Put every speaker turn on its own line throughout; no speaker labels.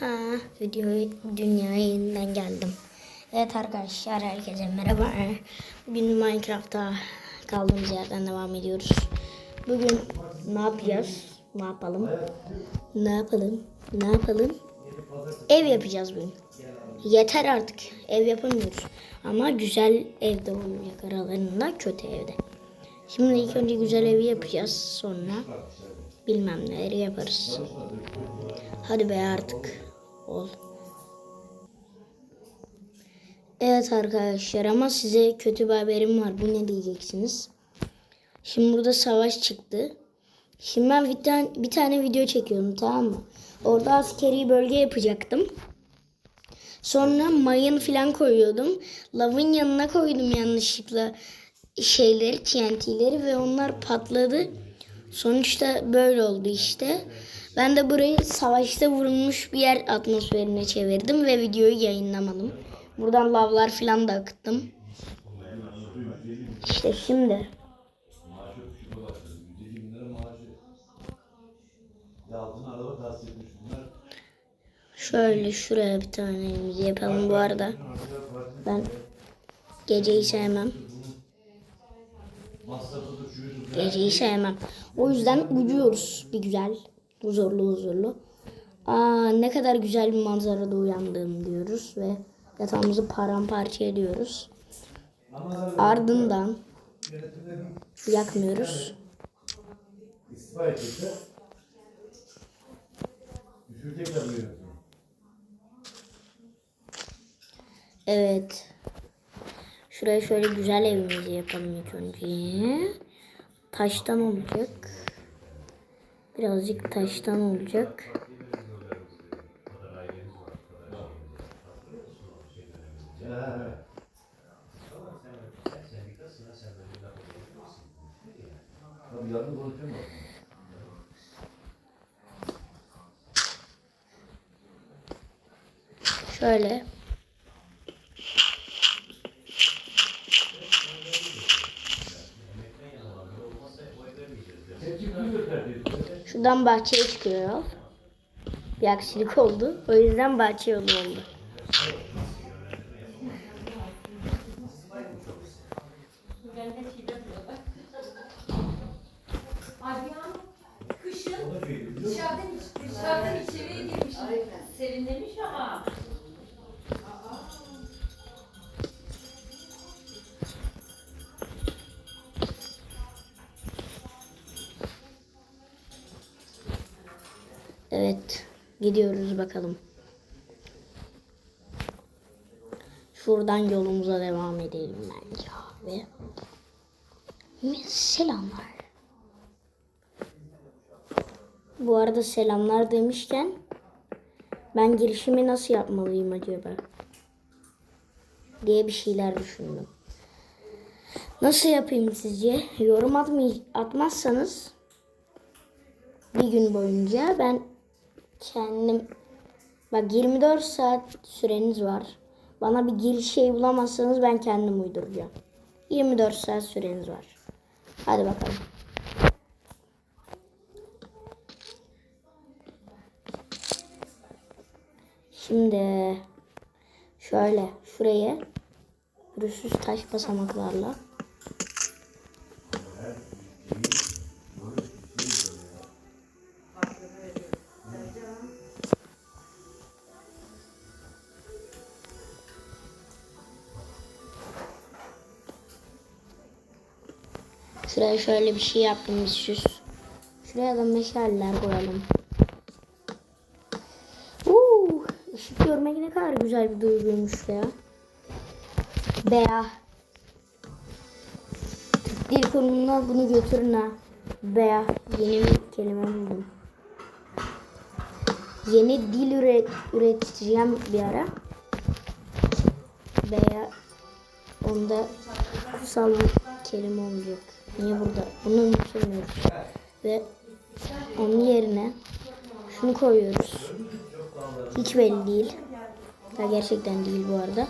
Ha, video dünyaya yeniden geldim. Evet arkadaşlar herkese merhaba. Bugün Minecraft'ta kaldığımız yerden devam ediyoruz. Bugün ne yapacağız? Ne yapalım? Ne yapalım? Ne yapalım? Ev yapacağız bugün. Yeter artık. Ev yapamıyoruz. Ama güzel evde olacak aralarında kötü evde. Şimdi ilk önce güzel evi yapacağız. Sonra bilmem neleri yaparız. Hadi be artık. Ol. Evet arkadaşlar ama size kötü bir haberim var. Bu ne diyeceksiniz? Şimdi burada savaş çıktı. Şimdi ben bir tane, bir tane video çekiyordum tamam mı? Orada askeri bölge yapacaktım. Sonra mayın falan koyuyordum. Lavın yanına koydum yanlışlıkla şeyleri, TNT'leri ve onlar patladı. Sonuçta böyle oldu işte. Ben de burayı savaşta vurulmuş bir yer atmosferine çevirdim ve videoyu yayınlamadım. Buradan lavlar falan da akıttım. İşte şimdi. Şöyle şuraya bir tane yapalım bu arada. Ben geceyi sevmem. Geceyi sevmem. O yüzden uyuyoruz bir güzel. Huzurlu huzurlu. Aa ne kadar güzel bir manzarada uyandım diyoruz ve yatağımızı paramparça ediyoruz. Ardından yakmıyoruz. Evet. Şuraya şöyle güzel evimizi yapalım ilk önce. Taştan olacak. Birazcık taştan olacak. Şöyle. Şuradan bahçeye çıkıyor. Bir aksilik oldu. O yüzden bahçe yolu oldu. Gidiyoruz bakalım. Şuradan yolumuza devam edelim bence abi. Selamlar. Bu arada selamlar demişken ben girişimi nasıl yapmalıyım acaba? Diye bir şeyler düşündüm. Nasıl yapayım sizce? Yorum atmay atmazsanız bir gün boyunca ben kendim bak 24 saat süreniz var. Bana bir giriş şey bulamazsanız ben kendim uyduracağım. 24 saat süreniz var. Hadi bakalım. Şimdi şöyle şuraya pürüzsüz taş basamaklarla Şuraya şöyle bir şey süs. Şuraya da meşaleler koyalım. Uuu, ışık görmek ne kadar güzel bir duyguymuş ya. Beya. Dil Kurumu'na bunu götürün ha. Beya. Yeni bir kelime buldum. Yeni dil üret, üreteceğim bir ara. Beya. Onda kutsal kelime olacak. Niye burada? Bunu unutamıyoruz. Ve onun yerine şunu koyuyoruz. Hiç belli değil. Ya gerçekten değil bu arada.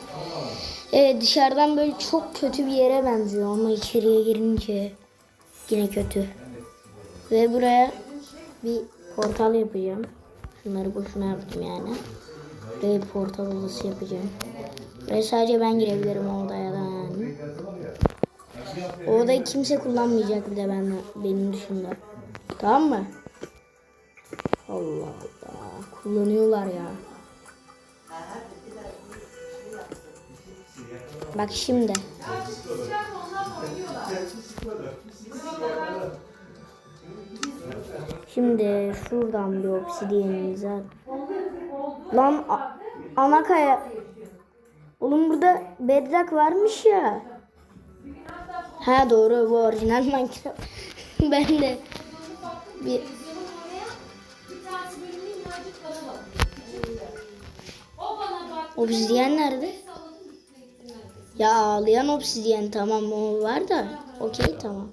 Evet dışarıdan böyle çok kötü bir yere benziyor ama içeriye girince yine kötü. Ve buraya bir portal yapacağım. Şunları boşuna yaptım yani. Buraya portal odası yapacağım. Buraya sadece ben girebilirim o odaya da yani. O kimse kullanmayacak bir de ben, benim dışında. Tamam mı? Allah Allah. Kullanıyorlar ya. Bak şimdi. Şimdi şuradan bir obsidiyenimizi. Lan ana kaya. Oğlum burada bedrock varmış ya. Ha doğru bu orijinal Minecraft. ben de bir
Bir tanesi böyle minnacık para var. içinde. O bana baktı.
obsidiyen nerede? Ya ağlayan obsidiyen tamam o var da. Okey tamam.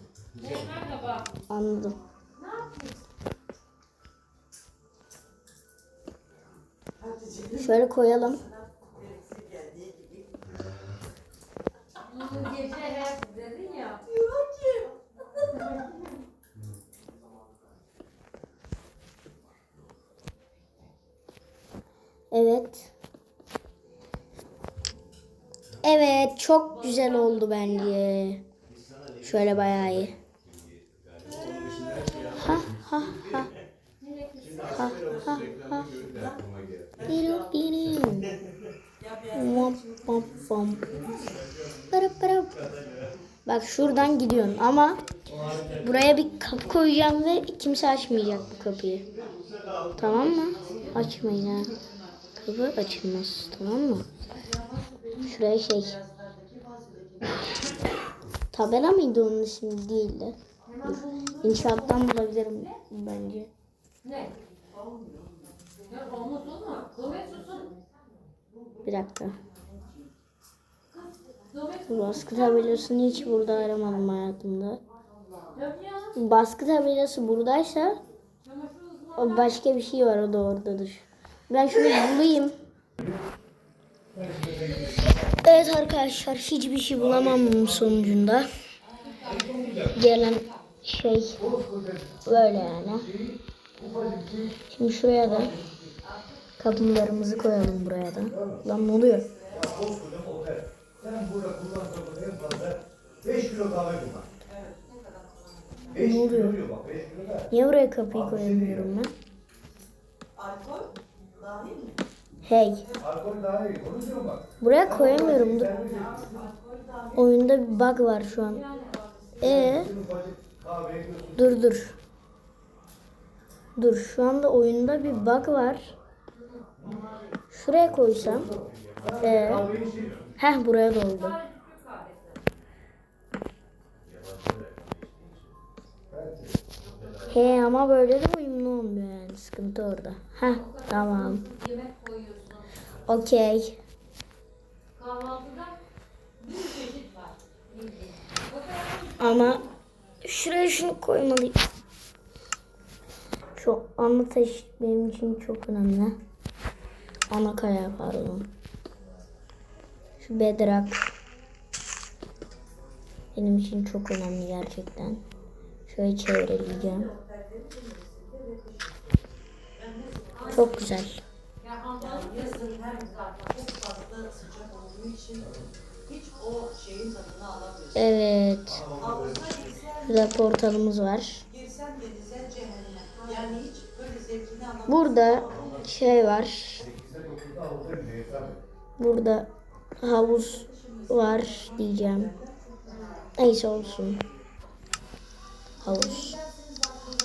Anladım. Şöyle koyalım.
Dedin ya.
Evet. Evet çok güzel oldu bence. Şöyle bayağı iyi. Ha ha ha. Ha ha ha. Diru diru. Vap vap vap. Bak şuradan gidiyorsun ama buraya bir kapı koyacağım ve kimse açmayacak bu kapıyı. Tamam mı? Açmayın ha. Kapı açılmaz. Tamam mı? Şuraya şey. Tabela mıydı onun ismi değil de. Dur. İnşaattan bulabilirim bence.
Ne?
Bir dakika. Baskı tabelasını hiç burada aramadım hayatımda. Baskı tabelası buradaysa o başka bir şey var o da oradadır. Ben şunu bulayım. Evet arkadaşlar hiçbir şey bulamam sonucunda. Gelen şey böyle yani. Şimdi şuraya da kapılarımızı koyalım buraya da. Lan ne oluyor?
Sen burada kullandığın en fazla 5 kilo kahve kullan. 5
Ne oluyor?
kilo diyor bak 5 kilo da.
Niye buraya kapıyı koyamıyorum ben?
Alkol dahil mi?
Hey.
Alkol daha iyi. Onu diyorum bak.
Buraya koyamıyorum. Dur. Oyunda bir bug var şu an. E
ufacık kahve
dur dur. Dur şu anda oyunda bir bug var. Şuraya koysam. E
Kahveyi şey
heh buraya doldu. He ama böyle de uyumlu olmuyor yani sıkıntı orada. Heh tamam. Okey. Ama şuraya şunu koymalıyım. Şu ana taş benim için çok önemli. Ana kaya pardon. Şu bedrock benim için çok önemli gerçekten. Şöyle çevreleyeceğim. Çok güzel. Evet. Burada portalımız var. Burada şey var.
8'e 9'da havuza gidiyor hesap et.
Burada havuz var diyeceğim. Neyse olsun. Havuz.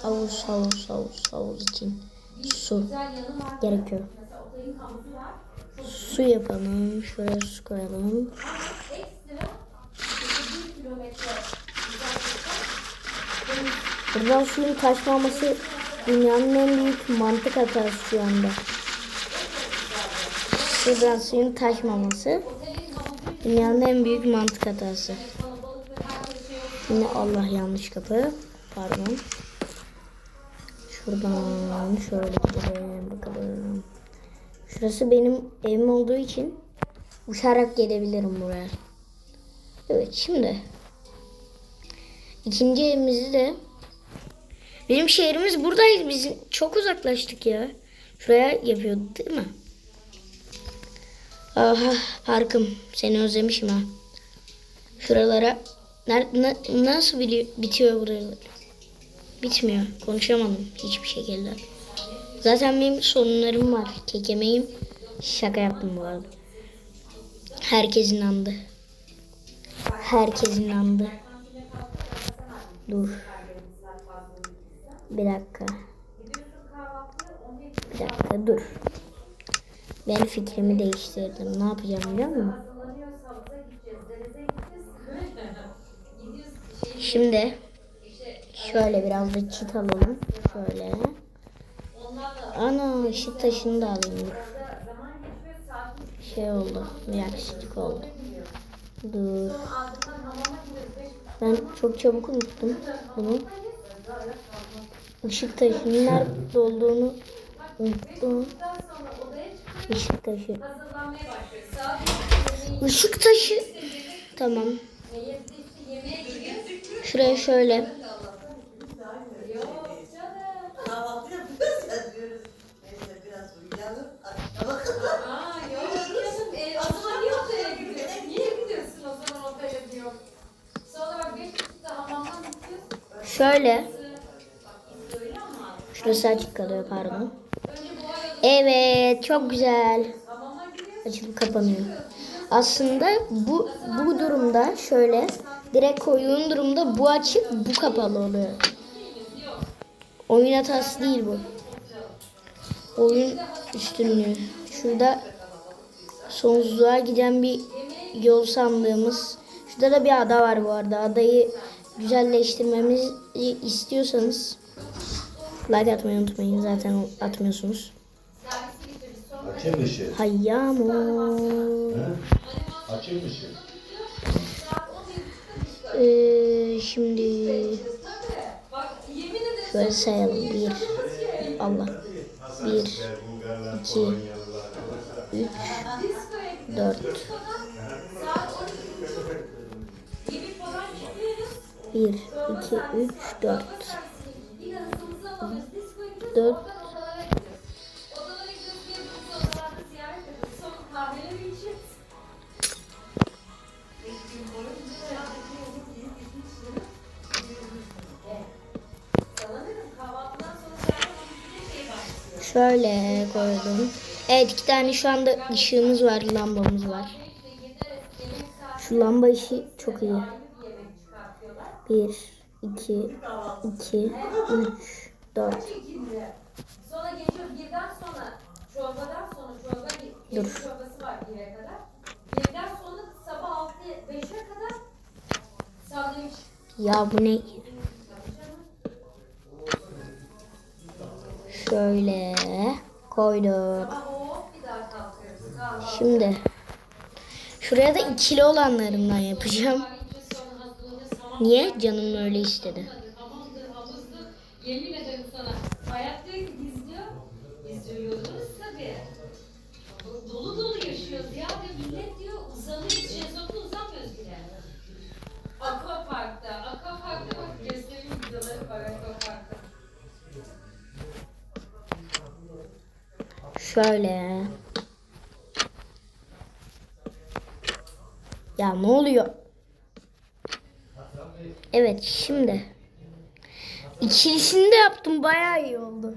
Havuz, havuz, havuz, havuz için su gerekiyor. Su yapalım. Şuraya su koyalım. Buradan suyun taşmaması dünyanın en büyük mantık hatası şu anda. Buradan suyun taşmaması dünyanın en büyük mantık hatası. Yine Allah yanlış kapı. Pardon. Şuradan şöyle gidelim bakalım. Şurası benim evim olduğu için uçarak gelebilirim buraya. Evet şimdi ikinci evimizi de benim şehrimiz buradayız biz çok uzaklaştık ya. Şuraya yapıyordu değil mi? Aha parkım. Seni özlemişim ha. Şuralara Ner- na- nasıl bili- bitiyor buralar? Bitmiyor. Konuşamadım hiçbir şekilde. Zaten benim sorunlarım var. Kekemeyim. Şaka yaptım bu arada. Herkes inandı. Herkes inandı. Dur. Bir dakika. Bir dakika dur. Ben fikrimi değiştirdim. Ne yapacağım biliyor musun? Şimdi şöyle biraz da çit alalım. Şöyle. Ana ışık taşını da alayım. Şey oldu. Aksilik oldu. Dur. Ben çok çabuk unuttum bunu. Işık taşının nerede olduğunu unuttum. Işık taşı. Işık taşı. Tamam. Şuraya şöyle.
E.
Şöyle. Şurası açık kalıyor pardon. Evet çok güzel. Açılıp kapanıyor. Aslında bu bu durumda şöyle direkt koyduğun durumda bu açık bu kapalı oluyor. Oyun hatası değil bu. Oyun üstünlüğü. Şurada sonsuzluğa giden bir yol sandığımız. Şurada da bir ada var bu arada. Adayı güzelleştirmemizi istiyorsanız like atmayı unutmayın. Zaten atmıyorsunuz.
Açayım ışığı.
Hayyamo.
Açayım ışığı.
Ee, şimdi şöyle sayalım. Bir. Allah. Bir. iki, Üç. Dört.
saat 12 gibi falan çıkıyoruz.
Bir. iki, Üç. Dört. Dört. Şöyle koydum. Evet iki tane şu anda ışığımız var. Lambamız var. Şu lamba ışığı çok iyi.
bir
iki, iki, Üç. Dört.
şekilde. Sonra geçiyoruz birden
Şöyle koyduk. Şimdi şuraya da ikili olanlarından yapacağım. Niye? Canım öyle istedi. Şöyle. Ya ne oluyor? Evet şimdi. İkilisini de yaptım bayağı iyi oldu.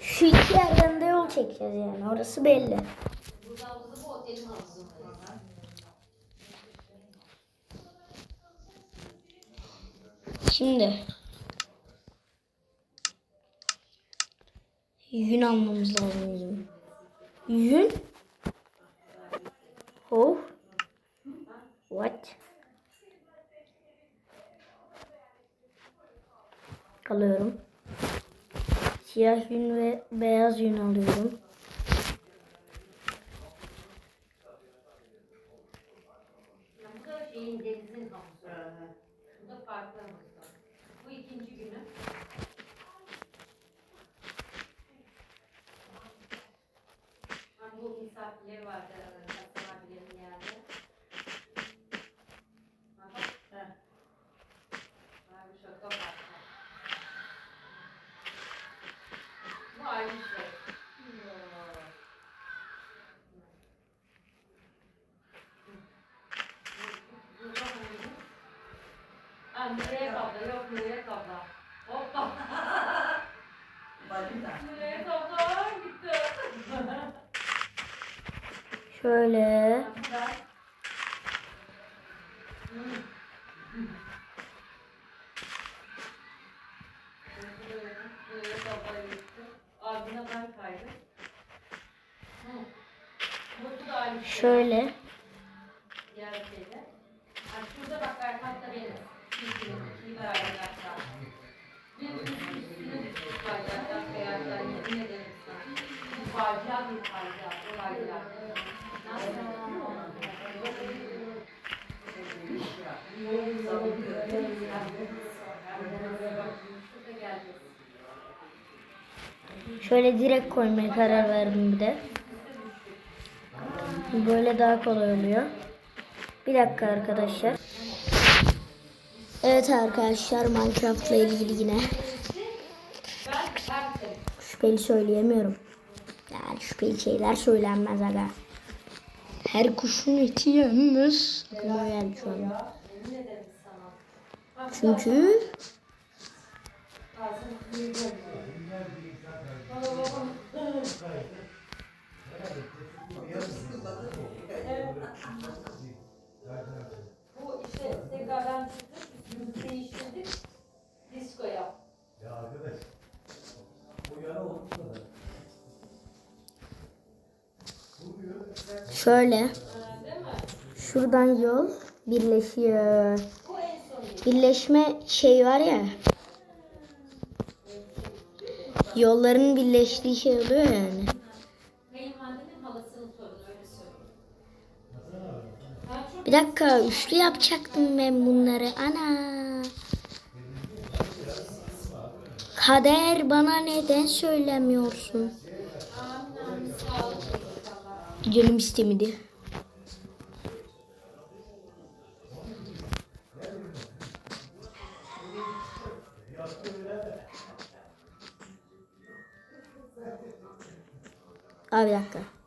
Şu iki yerden de yol çekeceğiz yani orası belli. Şimdi. Yün almamız lazım. Yün? Oh. What? Alıyorum. Siyah yün ve beyaz yün alıyorum.
misafirleri vardı Hasan abilerin geldi. Bak, Abi şoka bak. Bu aynı şey. Andrea şey.
Şöyle. Şöyle direkt koymaya karar verdim bir de. Böyle daha kolay oluyor. Bir dakika arkadaşlar. Evet arkadaşlar Minecraft'la ilgili yine şüpheli söyleyemiyorum. Yani şüpheli şeyler söylenmez aga. Her kuşun eti yenmez. Aklıma geldi şu anda. Çünkü
Bu işte tekrardan çıktık, üstümüzü değiştirdik, disco yap.
şöyle
Değil mi?
şuradan yol birleşiyor. Birleşme şey var ya. Yolların birleştiği şey oluyor yani. Bir dakika üçlü yapacaktım ben bunları. Ana. Kader bana neden söylemiyorsun? Canım istemedi. Abi dakika.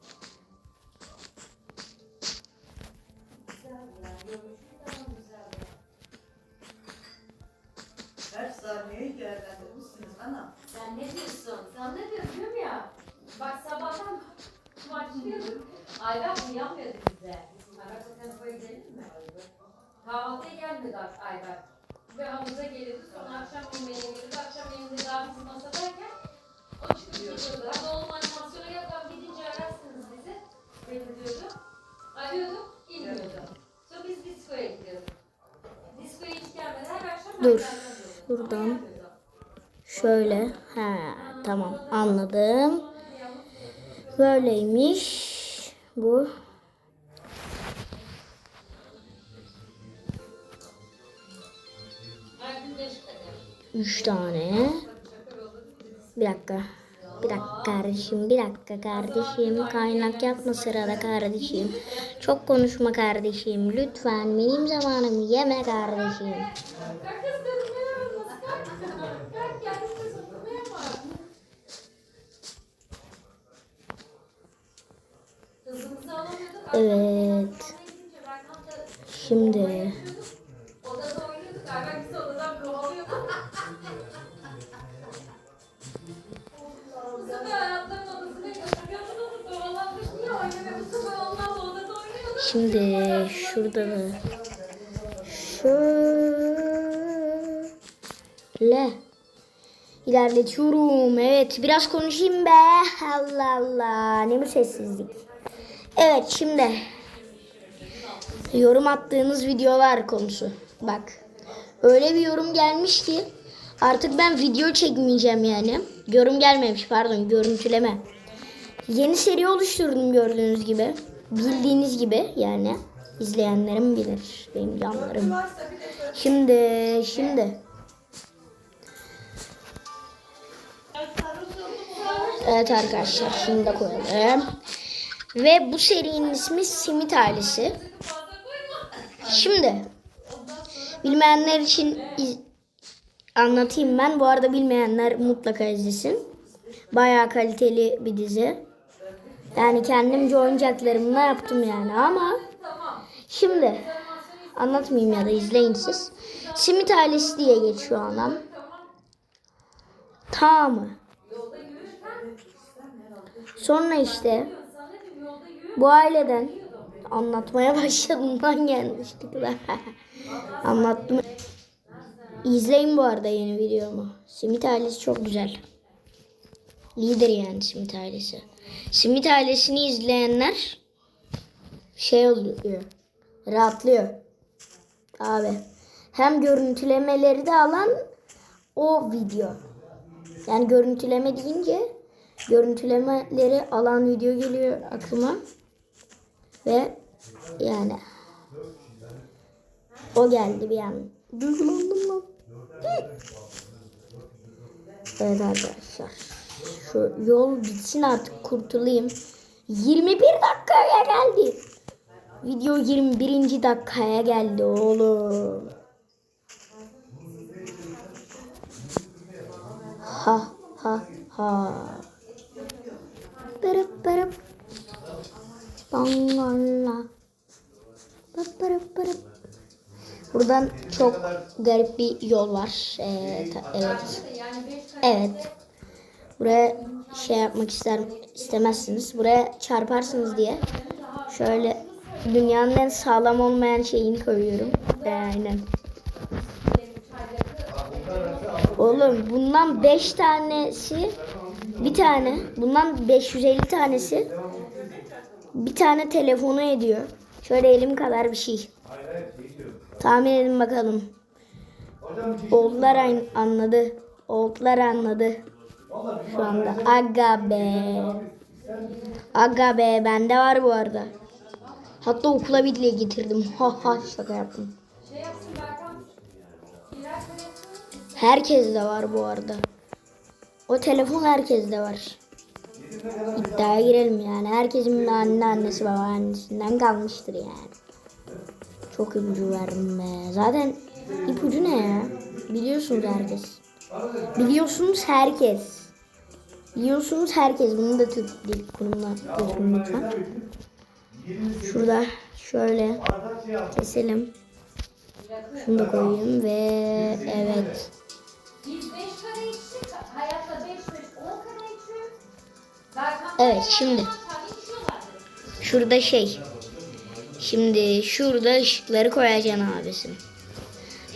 Kahvaltıya gelmedi Ayber. Ve havuza gelirdi. Sonra akşam yemeğine gelirdi. Akşam yemeğinde daha bizim masadayken o çıkıp gidiyordu. Hadi oğlum animasyona gel ben gidince ararsınız bizi. Beni diyordu. Arıyordum, inmiyordu. Sonra biz diskoya gidiyorduk. Diskoya hiç gelmedi. Her akşam
Dur,
gelmiyordu.
Şöyle. Ha tamam anladım. Böyleymiş. Bu.
3 tane.
Bir dakika. Bir dakika kardeşim, bir dakika kardeşim. Kaynak yapma sırada kardeşim. Çok konuşma kardeşim. Lütfen benim zamanımı yeme kardeşim. Evet. Şimdi şimdi şurada da şöyle ilerletiyorum. Evet biraz konuşayım be. Allah Allah ne bu sessizlik. Evet şimdi yorum attığınız videolar konusu. Bak öyle bir yorum gelmiş ki artık ben video çekmeyeceğim yani. Yorum gelmemiş pardon görüntüleme. Yeni seri oluşturdum gördüğünüz gibi. Bildiğiniz gibi yani. izleyenlerim bilir. Benim canlarım. Şimdi şimdi. Evet arkadaşlar şimdi de koyalım. Ve bu serinin ismi Simit ailesi. Şimdi bilmeyenler için anlatayım ben. Bu arada bilmeyenler mutlaka izlesin. Bayağı kaliteli bir dizi. Yani kendimce oyuncaklarımla yaptım yani ama şimdi anlatmayayım ya da izleyin siz. Simit ailesi diye geçiyor anam. Tamam mı? Sonra işte. Bu aileden anlatmaya başladım lan yanlışlıkla. Anlattım. İzleyin bu arada yeni videomu. Simit ailesi çok güzel. Lider yani Simit ailesi. Simit ailesini izleyenler şey oluyor. Rahatlıyor. Abi. Hem görüntülemeleri de alan o video. Yani görüntüleme deyince görüntülemeleri alan video geliyor aklıma. Ve yani o geldi bir an. Duygulandım lan. Evet arkadaşlar. Şu yol bitsin artık kurtulayım. 21 dakikaya geldi. Video 21. dakikaya geldi oğlum. Ha ha ha. Pırıp pırıp. Bangala. Pırıp pırıp pırıp. Buradan çok garip bir yol var. Ee, ta- evet. Evet. Buraya şey yapmak ister istemezsiniz. Buraya çarparsınız diye şöyle dünyanın en sağlam olmayan şeyini koyuyorum. Ee, aynen. Oğlum bundan 5 tanesi bir tane bundan 550 tanesi bir tane telefonu ediyor. Şöyle elim kadar bir şey. Tahmin edin bakalım. An- anladı. Oğullar anladı. Şu anda. Aga be. Aga be bende var bu arada. Hatta okula bile getirdim. Ha ha şaka yaptım. Herkes de var bu arada. O telefon herkes de var. İddiaya girelim yani. Herkesin anne annesi baba annesinden kalmıştır yani. Çok ipucu verdim be. Zaten ipucu ne ya? Biliyorsunuz herkes. Biliyorsunuz herkes. Biliyorsunuz herkes. Bunu da Türk Dil Kurumu'na yazın lütfen. Şurada şöyle keselim. Şunu da koyayım ve evet.
Biz 5 kare içtik. Hayatta 5 5 10 kare içiyoruz. Berkan
Evet şimdi şurada şey. Şimdi şurada ışıkları koyacaksın abisi.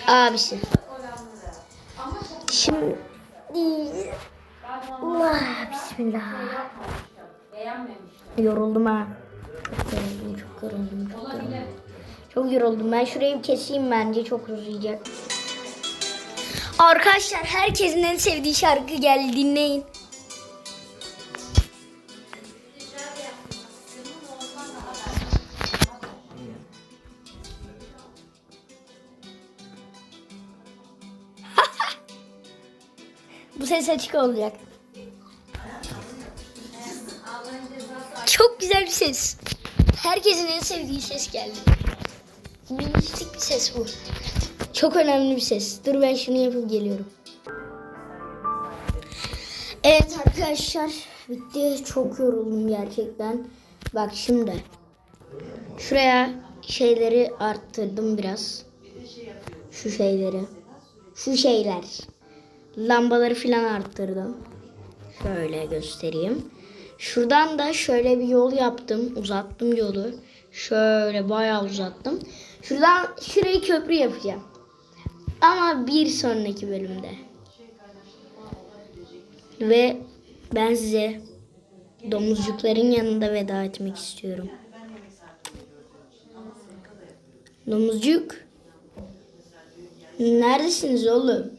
Abisi. Şimdi Allah bismillah. Yoruldum ha. Çok yoruldum, çok yoruldum, çok yoruldum. Çok yoruldum. Ben şurayı keseyim bence çok uzayacak. Arkadaşlar herkesin en sevdiği şarkı geldi dinleyin. Bu ses açık olacak. Çok güzel bir ses. Herkesin en sevdiği ses geldi. Minicik bir ses bu. Çok önemli bir ses. Dur ben şunu yapıp geliyorum. Evet arkadaşlar bitti. Çok yoruldum gerçekten. Bak şimdi. Şuraya şeyleri arttırdım biraz. Şu şeyleri. Şu şeyler. Lambaları filan arttırdım. Şöyle göstereyim. Şuradan da şöyle bir yol yaptım. Uzattım yolu. Şöyle bayağı uzattım. Şuradan şurayı köprü yapacağım. Ama bir sonraki bölümde. Ve ben size domuzcukların yanında veda etmek istiyorum. Domuzcuk. Neredesiniz oğlum?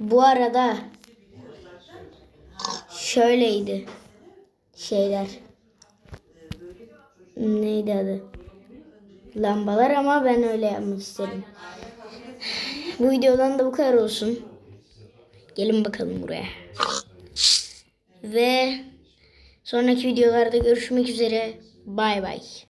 Bu arada şöyleydi şeyler. Neydi adı? Lambalar ama ben öyle yapmak istedim. Bu videodan da bu kadar olsun. Gelin bakalım buraya. Ve sonraki videolarda görüşmek üzere. Bay bay.